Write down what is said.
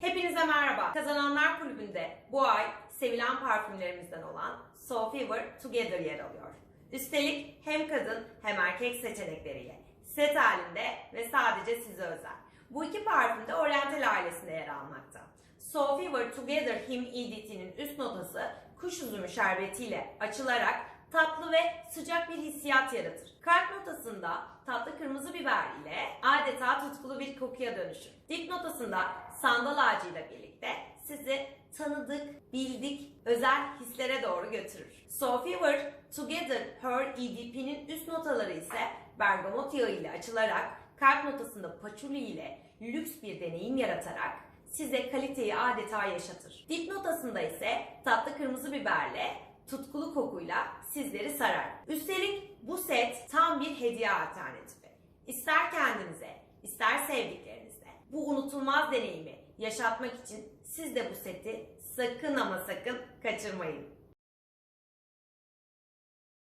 Hepinize merhaba. Kazananlar Kulübü'nde bu ay sevilen parfümlerimizden olan So Fever Together yer alıyor. Üstelik hem kadın hem erkek seçenekleriyle set halinde ve sadece size özel. Bu iki parfüm de Oriental ailesinde yer almakta. So Fever Together Him EDT'nin üst notası kuş üzümü şerbetiyle açılarak tatlı ve sıcak bir hissiyat yaratır. Kalp notasında tatlı kırmızı biber ile kokuya dönüşür. Dip notasında sandal ağacıyla birlikte sizi tanıdık, bildik, özel hislere doğru götürür. So Fever Together Her EDP'nin üst notaları ise bergamot yağı ile açılarak kalp notasında paçuli ile lüks bir deneyim yaratarak size kaliteyi adeta yaşatır. Dip notasında ise tatlı kırmızı biberle tutkulu kokuyla sizleri sarar. Üstelik bu set tam bir hediye alternatifi. İster ister sevdiklerinize bu unutulmaz deneyimi yaşatmak için siz de bu seti sakın ama sakın kaçırmayın.